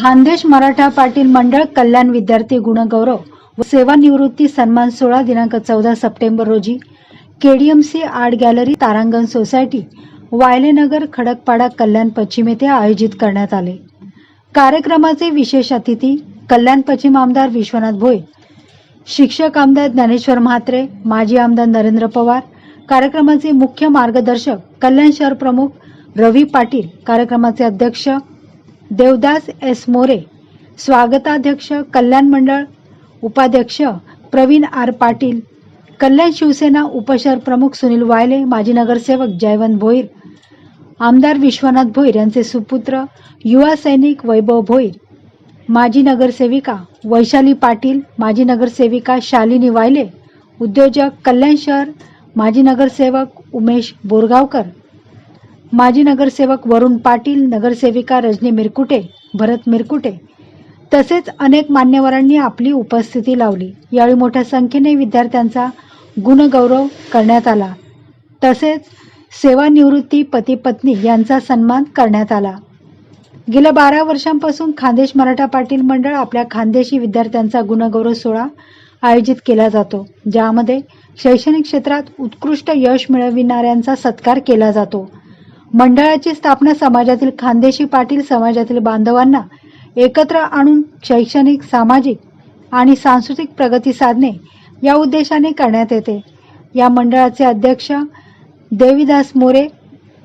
खानदेश मराठा पाटील मंडळ कल्याण विद्यार्थी गुणगौरव व सेवानिवृत्ती सन्मान सोहळा दिनांक चौदा सप्टेंबर रोजी KDMC art gallery Tarangan society Vayalenagar Khadakpada Kalyan पश्चिम येथे आयोजित करण्यात आले. कार्यक्रमाचे विशेष अतिथी कल्याण पश्चिम आमदार विश्वनाथ भोई शिक्षक आमदार ज्ञानेश्वर म्हात्रे माजी आमदार नरेंद्र पवार कार्यक्रमाचे मुख्य मार्गदर्शक कल्याण शहर प्रमुख रवी पाटील कार्यक्रमाचे अध्यक्ष देवदास एस मोरे स्वागताध्यक्ष कल्याण मंडळ उपाध्यक्ष प्रवीण आर पाटील कल्याण शिवसेना उपशहर प्रमुख सुनील वायले माजी नगरसेवक जयवंत भोईर आमदार विश्वनाथ भोईर यांचे सुपुत्र युवा सैनिक वैभव भोईर माजी नगरसेविका वैशाली पाटील माजी नगरसेविका शालिनी वायले उद्योजक कल्याण शहर माजी नगरसेवक उमेश बोरगावकर माजी नगरसेवक वरुण पाटील नगरसेविका रजनी मिरकुटे भरत मिरकुटे तसेच अनेक मान्यवरांनी आपली उपस्थिती लावली. यावेळी मोठ्या संख्येने विद्यार्थ्यांचा गुणगौरव करण्यात आला. तसेच सेवानिवृत्ती पती पत्नी यांचा सन्मान करण्यात आला. गेल्या बारा वर्षांपासून खानदेश मराठा पाटील मंडळ आपल्या खानदेशी विद्यार्थ्यांचा गुणगौरव सोहळा आयोजित केला जातो. ज्यामध्ये शैक्षणिक क्षेत्रात उत्कृष्ट यश मिळविणाऱ्यांचा सत्कार केला जातो. मंडळाची स्थापना समाजातील खानदेशी पाटील समाजातील बांधवांना एकत्र आणून शैक्षणिक सामाजिक आणि सांस्कृतिक प्रगती साधणे या उद्देशाने करण्यात येते. या मंडळाचे अध्यक्ष देवीदास मोरे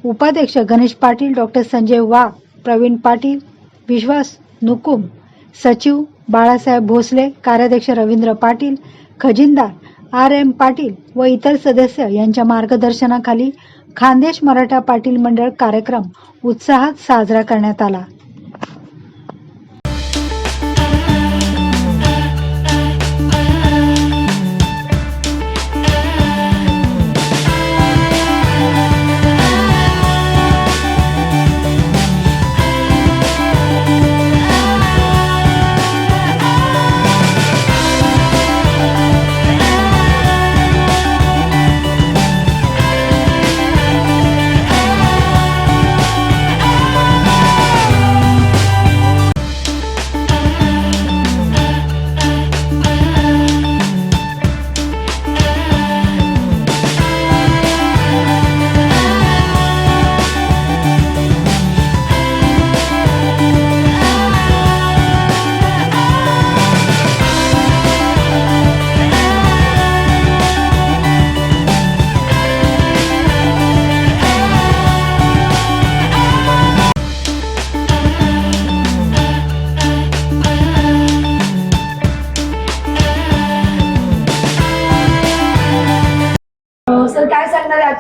उपाध्यक्ष गणेश पाटील डॉक्टर संजय वाघ प्रवीण पाटील विश्वास नुकुम सचिव बाळासाहेब भोसले कार्याध्यक्ष रवींद्र पाटील खजिनदार आर एम पाटील व इतर सदस्य यांच्या मार्गदर्शनाखाली खानदेश मराठा पाटील मंडळ कार्यक्रम उत्साहात साजरा करण्यात आला.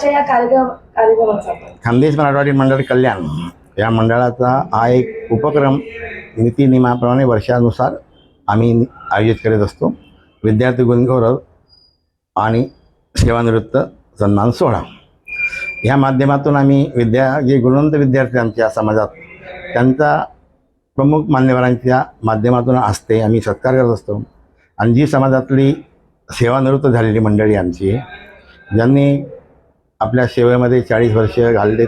आजच्या या कार्यक्रम कार्यक्रमाचा खानदेश मराठवाडी मंडळ कल्याण या मंडळाचा हा एक उपक्रम नीतीनियमाप्रमाणे वर्षानुसार आम्ही आयोजित करीत असतो. विद्यार्थी गुणगौरव आणि सेवानिवृत्त सन्मान सोहळा. ह्या माध्यमातून आम्ही विद्या जे गुणवंत विद्यार्थी आमच्या समाजात त्यांचा प्रमुख मान्यवरांच्या माध्यमातून असते आम्ही सत्कार करत असतो. आणि जी समाजातली सेवानिवृत्त झालेली मंडळी आमची ज्यांनी आपल्या सेवेमध्ये चाळीस वर्ष घाललेत.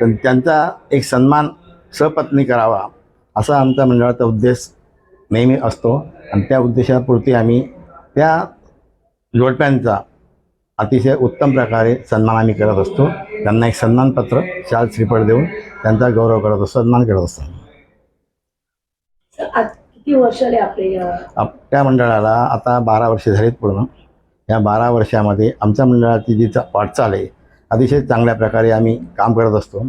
तर त्यांचा एक सन्मान सपत्नी करावा असा आमचा मंडळाचा उद्देश नेहमी असतो. आणि त्या उद्देशापुरती आम्ही त्या जोडप्यांचा अतिशय उत्तम प्रकारे सन्मान आम्ही करत असतो. त्यांना एक सन्मानपत्र शाल श्रीफळ देऊन त्यांचा गौरव करत असतो सन्मान करत असतो किती आले आपले त्या मंडळाला आता बारा वर्षे झालीत पूर्ण. या बारा वर्षामध्ये आमच्या मंडळाची जी वाटचाल आहे अतिशय चांगल्या प्रकारे आम्ही काम करत असतो.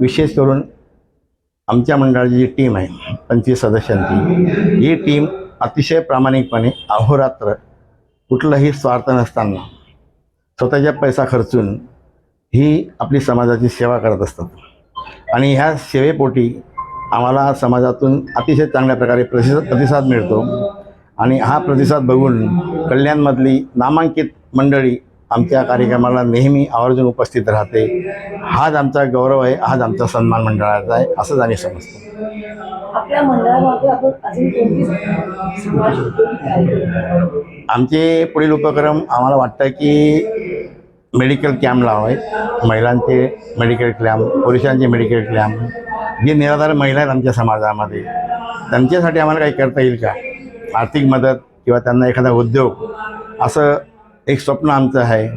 विशेष करून आमच्या मंडळाची जी टीम आहे पंचवीस सदस्यांची ही टीम अतिशय प्रामाणिकपणे अहोरात्र कुठलाही स्वार्थ नसताना स्वतःच्या पैसा खर्चून ही आपली समाजाची सेवा करत असतात. आणि ह्या सेवेपोटी आम्हाला समाजातून अतिशय चांगल्या प्रकारे प्रतिसाद प्रतिसाद मिळतो. आणि हा प्रतिसाद बघून कल्याणमधली नामांकित मंडळी आमच्या कार्यक्रमाला नेहमी आवर्जून उपस्थित राहते. हाच आमचा गौरव आहे हाच आमचा सन्मान मंडळाचा आहे असंच आम्ही समजतो. आमचे पुढील उपक्रम आम्हाला वाटतं की मेडिकल कॅम्प लावावे. महिलांचे मेडिकल कॅम्प पुरुषांचे मेडिकल कॅम्प जे निराधार महिला आहेत आमच्या समाजामध्ये त्यांच्यासाठी आम्हाला काही करता येईल का? आर्थिक मदत किंवा त्यांना एखादा उद्योग असं एक स्वप्न आमचं आहे.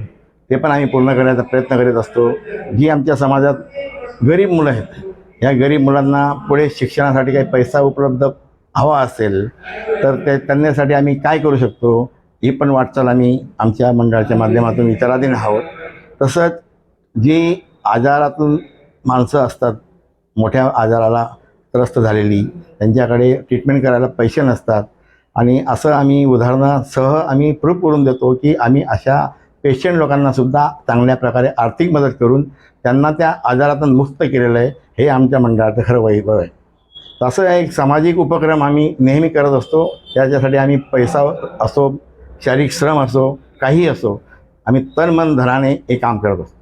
ते पण आम्ही पूर्ण करण्याचा प्रयत्न करीत असतो. जी आमच्या समाजात गरीब मुलं आहेत. या गरीब मुलांना पुढे शिक्षणासाठी काही पैसा उपलब्ध हवा असेल तर ते त्यांच्यासाठी आम्ही काय करू शकतो ही पण वाटचाल आम्ही आमच्या मंडळाच्या माध्यमातून विचाराधीन आहोत. तसंच जी आजारातून माणसं असतात मोठ्या आजाराला त्रस्त झालेली त्यांच्याकडे ट्रीटमेंट करायला पैसे नसतात आणि असं आम्ही उदाहरणासह आम्ही प्रूफ करून देतो की आम्ही अशा पेशंट लोकांनासुद्धा चांगल्या प्रकारे आर्थिक मदत करून त्यांना त्या आजारातून मुक्त केलेलं आहे हे आमच्या मंडळाचं खरं वैभव आहे. तसं एक सामाजिक उपक्रम आम्ही नेहमी करत असतो. त्याच्यासाठी आम्ही पैसा असो शारीरिक श्रम असो काही असो आम्ही तन मन धनाने हे काम करत असतो.